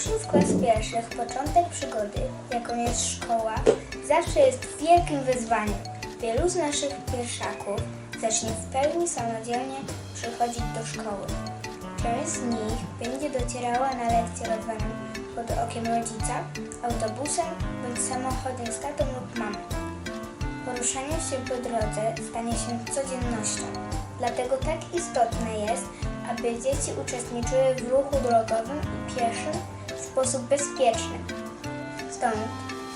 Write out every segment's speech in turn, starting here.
uczniów klas pierwszych początek przygody, jaką jest szkoła, zawsze jest wielkim wyzwaniem. Wielu z naszych pierwszaków zacznie w pełni samodzielnie przychodzić do szkoły. Część z nich będzie docierała na lekcję rozwaną pod okiem rodzica, autobusem bądź samochodem z tatą lub mamą. Poruszanie się po drodze stanie się codziennością. Dlatego tak istotne jest, aby dzieci uczestniczyły w ruchu drogowym i pieszym sposób bezpieczny. Stąd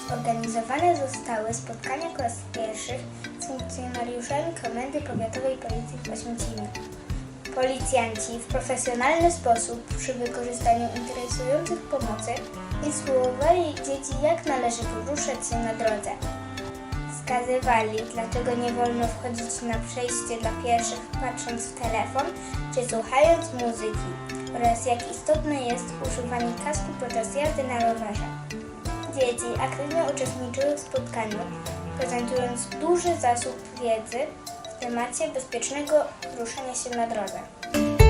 zorganizowane zostały spotkania klas pierwszych z funkcjonariuszami Komendy Powiatowej Policji w Oświęcimiu. Policjanci w profesjonalny sposób przy wykorzystaniu interesujących pomocy instruowali dzieci jak należy poruszać się na drodze. Wskazywali, dlaczego nie wolno wchodzić na przejście dla pierwszych patrząc w telefon czy słuchając muzyki oraz jak istotne jest używanie kasku podczas jazdy na rowerze. Dzieci aktywnie uczestniczyły w spotkaniu, prezentując duży zasób wiedzy w temacie bezpiecznego poruszania się na drodze.